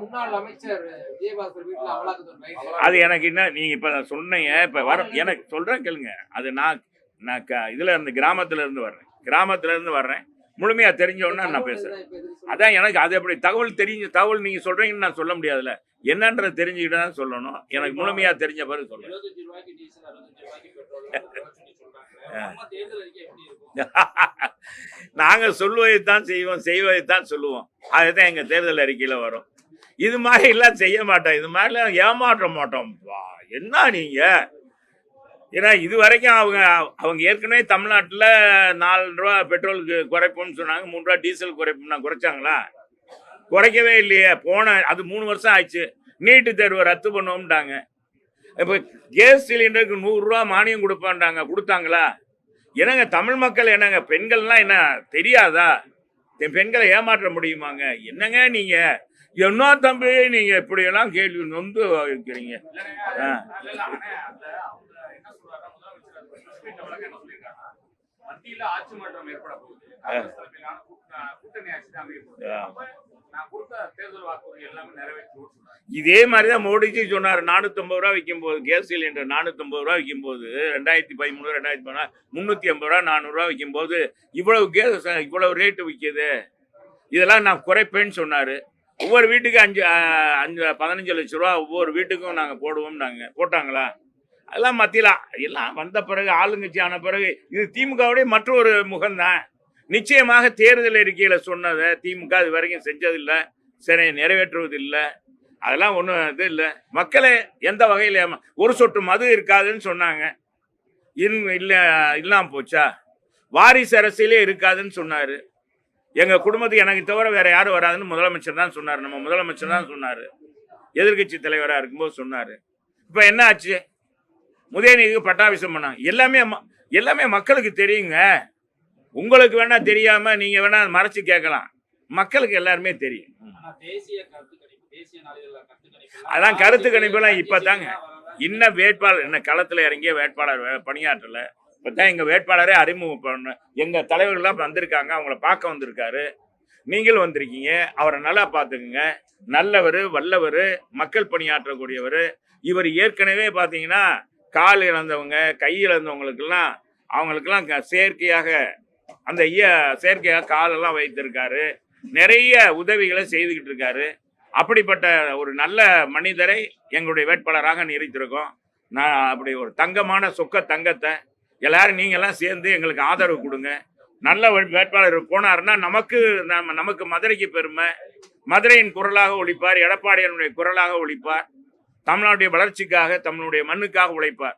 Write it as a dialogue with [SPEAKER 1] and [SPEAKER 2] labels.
[SPEAKER 1] முன்னாள் அமைச்சர் விஜயபாஸ்கர் வீட்டுல அமலாக்கத்துறை
[SPEAKER 2] அது எனக்கு என்ன நீங்க இப்ப சொன்னீங்க இப்ப வர எனக்கு சொல்றேன் கேளுங்க. அது நான் நான் க- இதுல இருந்து கிராமத்துல இருந்து வர்றேன். கிராமத்துல இருந்து வர்றேன். முழுமையா தெரிஞ்ச உடனே நான் பேசுறேன்? அதான் எனக்கு அது எப்படி தகவல் தெரிஞ்ச தகவல் நீங்க சொல்றீங்கன்னு நான் சொல்ல முடியாதுல்ல. என்னன்றதை தெரிஞ்சுக்கிட்டு தான் சொல்லணும். எனக்கு முழுமையா தெரிஞ்ச பிறகு சொல்றேன்.
[SPEAKER 1] இருபத்தஞ்சு ரூபாய்க்கு டீசல் அறுபத்தஞ்சு ரூபாய்க்கு பெட்ரோல் சொல்லி சொல்றாங்க. நம்ம தேர்தல் அறிக்கை எப்படி இருக்கும்?
[SPEAKER 2] நாங்க சொல்வதைத்தான் செய்வோம் செய்வதைத்தான் சொல்லுவோம். அதுதான் எங்க தேர்தல் அறிக்கையில வரும். இது மாதிரி எல்லாம் செய்ய மாட்டோம். இது மாதிரிலாம் ஏமாற்ற மாட்டோம். வா, என்ன நீங்க? ஏன்னா இது வரைக்கும் அவங்க அவங்க ஏற்கனவே தமிழ்நாட்டில் நாலு ரூபா பெட்ரோலுக்கு குறைப்போம்னு சொன்னாங்க. மூணு ரூபா டீசல் குறைப்போம்னா குறைச்சாங்களா? குறைக்கவே இல்லையே. போன அது மூணு வருஷம் ஆயிடுச்சு. நீட்டு தேர்வை ரத்து பண்ணுவோம்ட்டாங்க இப்போ கேஸ் சிலிண்டருக்கு நூறுரூவா மானியம் கொடுப்பான்றாங்க கொடுத்தாங்களா? என்னங்க தமிழ் மக்கள் என்னங்க பெண்கள்லாம் என்ன தெரியாதா? பெண்களை ஏமாற்ற முடியுமாங்க? என்னங்க நீங்கள் என்ன தம்பி நீங்க இப்படியெல்லாம் கேள்வி நொந்து வைக்கிறீங்க ஆ. இதே மாதிரி தான் மோடிஜி சொன்னார் நானூற்றம்பது ரூபா விற்கும்போது கேஸ் சிலிண்டர் நானூற்றம்பது ரூபா விற்கும்போது ரெண்டாயிரத்தி பதிமூணு ரெண்டாயிரத்தி பதினாறு முந்நூற்றி ஐம்பது ரூபா நானூறுரூவா விற்கும்போது இவ்வளவு கேஸ் இவ்வளவு ரேட்டு விற்கிது இதெல்லாம் நான் குறைப்பேன்னு சொன்னார். ஒவ்வொரு வீட்டுக்கு அஞ்சு அஞ்சு பதினஞ்சு லட்ச ரூபா ஒவ்வொரு வீட்டுக்கும் நாங்கள் போடுவோம் நாங்கள் போட்டாங்களா? அதெல்லாம் மத்தியில் எல்லாம் வந்த பிறகு ஆளுங்கட்சி ஆன பிறகு இது திமுகவுடைய மற்றொரு முகம்தான். நிச்சயமாக தேர்தல் அறிக்கையில் சொன்னதை திமுக இது வரைக்கும் செஞ்சதில்லை. சரி நிறைவேற்றுவதில்லை. அதெல்லாம் ஒன்றும் இது இல்லை. மக்களை எந்த வகையில் ஒரு சொட்டு மது இருக்காதுன்னு சொன்னாங்க. இன் இல்லை இல்லாமல் போச்சா? வாரிசு அரசியலே இருக்காதுன்னு சொன்னார். எங்கள் குடும்பத்துக்கு எனக்கு தவிர வேற யாரும் வராதுன்னு முதலமைச்சர் தான் சொன்னார். நம்ம முதலமைச்சர் தான் சொன்னார். எதிர்க்கட்சி தலைவராக இருக்கும்போது சொன்னார். இப்போ என்ன ஆச்சு? உதயநிதிக்கு பட்டாபிஷம் பண்ணாங்க. எல்லாமே எல்லாமே மக்களுக்கு தெரியுங்க. உங்களுக்கு வேணா தெரியாம நீங்க வேணா மறைச்சு கேட்கலாம். மக்களுக்கு எல்லாருமே தெரியும்.
[SPEAKER 1] கருத்து
[SPEAKER 2] அதான் கருத்து கணிப்பெல்லாம் இப்பதாங்க. இன்னும் வேட்பாளர் என்ன களத்துல இறங்கிய வேட்பாளர் வே- இப்போ தான் எங்கள் வேட்பாளரே அறிமுகம் பண்ண எங்கள் தலைவர்கள்லாம் வந்திருக்காங்க அவங்கள பார்க்க வந்திருக்காரு. நீங்களும் வந்திருக்கீங்க. அவரை நல்லா பார்த்துக்குங்க. நல்லவர் வல்லவர் மக்கள் பணியாற்றக்கூடியவர். இவர் ஏற்கனவே பார்த்தீங்கன்னா கால் இழந்தவங்க கை இழந்தவங்களுக்கெல்லாம் அவங்களுக்கெல்லாம் க- செயற்கையாக அந்த ஐய செயற்கையாக காலெல்லாம் வைத்திருக்காரு. நிறைய உதவிகளை செய்துக்கிட்டு இருக்காரு. அப்படிப்பட்ட ஒரு நல்ல மனிதரை எங்களுடைய வேட்பாளராக நிறுத்திருக்கோம் நான் அப்படி ஒரு தங்கமான சொக்க தங்கத்தை எல்லாரும் நீங்கெல்லாம் சேர்ந்து எங்களுக்கு ஆதரவு கொடுங்க. நல்ல வேட்பாளர் போனாருன்னா நமக்கு நம்ம நமக்கு மதுரைக்கு பெருமை. மதுரையின் குரலாக ஒழிப்பார் எடப்பாடியனுடைய குரலாக ஒழிப்பார். தமிழ்நாட்டுடைய வளர்ச்சிக்காக தமிழுடைய மண்ணுக்காக உழைப்பார்.